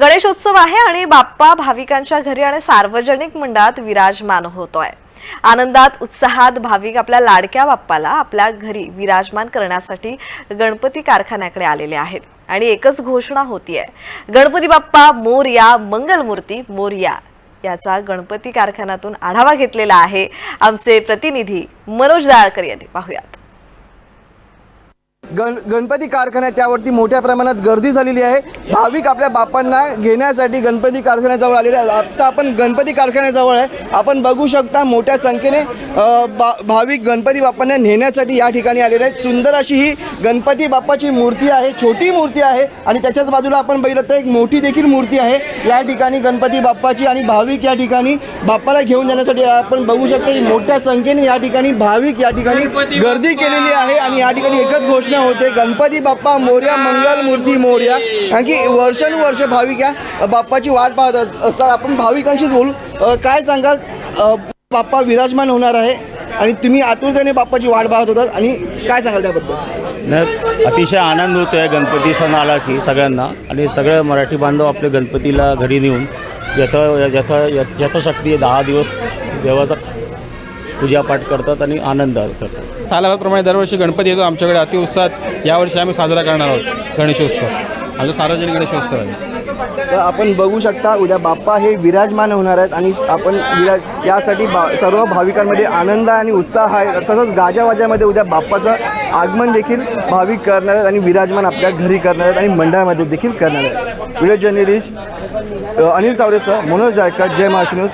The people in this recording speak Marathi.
गणेशोत्सव आहे आणि बाप्पा भाविकांच्या घरी आणि सार्वजनिक मंडळात विराजमान होतोय. आनंदात उत्साहात भाविक आपल्या लाडक्या बाप्पाला आपल्या घरी विराजमान करण्यासाठी गणपती कारखान्याकडे आलेले आहेत. आणि एकच घोषणा होतीये. गणपती बाप्पा मोरया मंगलमूर्ती मोरया याचा गणपती कारखान्यातून आढावा घेतलेला आहे. आमचे प्रतिनिधी मनोज दाळकर यांनी. पाहूयात. गण गणपती कारखान्यात त्यावरती मोठ्या प्रमाणात गर्दी झालेली आहे. भाविक आपल्या बापांना घेण्यासाठी गणपती कारखान्याजवळ आलेले आहे आत्ता आपण गणपती कारखान्याजवळ आहे. आपण बघू शकता मोठ्या संख्येने बा भाविक गणपती बाप्पांना नेण्यासाठी या ठिकाणी आलेले आहेत. सुंदर अशी ही गणपती बाप्पाची मूर्ती आहे. छोटी मूर्ती आहे आणि त्याच्याच बाजूला आपण बघितलं तर एक मोठी देखील मूर्ती आहे. या ठिकाणी गणपती बाप्पाची आणि भाविक या ठिकाणी बाप्पाला घेऊन जाण्यासाठी आपण बघू शकतो की मोठ्या संख्येने या ठिकाणी भाविक या ठिकाणी गर्दी केलेली आहे आणि या ठिकाणी एकच घोषणा होते. गणपती बाप्पा मोर्या मंगल मूर्ती मोर्या. कारण की वर्षानुवर्ष भाविक या बाप्पाची वाट पाहत असतात आपण भाविकांशीच बोलू. काय सांगाल? बाप्पा विराजमान होणार आहे आणि तुम्ही आतुरतेने बाप्पाची वाट पाहत होतात. आणि काय सांगाल त्याबद्दल? नाही अतिशय आनंद होतो आहे गणपती सण आला की सगळ्यांना. आणि सगळे मराठी बांधव आपले गणपतीला घरी नेऊन यथ यथ यथ- यथाशक्ती दहा दिवस देवाचा पूजापाठ करतात आणि आनंद करतात. सालाप्रमाणे दरवर्षी गणपती येतो. आमच्याकडे अतिउत्साहात यावर्षी आम्ही साजरा करणार आहोत गणेशोत्सव. आमचा सार्वजनिक गणेशोत्सव आहे. तर आपण बघू शकता उद्या बाप्पा हे विराजमान होणार आहेत आणि आपण विराज यासाठी बा सर्व भाविकांमध्ये आनंद आणि उत्साह आहे. तसंच गाजावाजामध्ये उद्या बाप्पाचं आगमन देखील भाविक करणार आहेत आणि विराजमान आपल्या घरी करणार आहेत आणि मंडळामध्ये देखील करणार आहेत. व्हिडिओ जर्नलिस्ट अनिल चावडेसह मनोज जायकर जय महाराष्ट्र न्यूज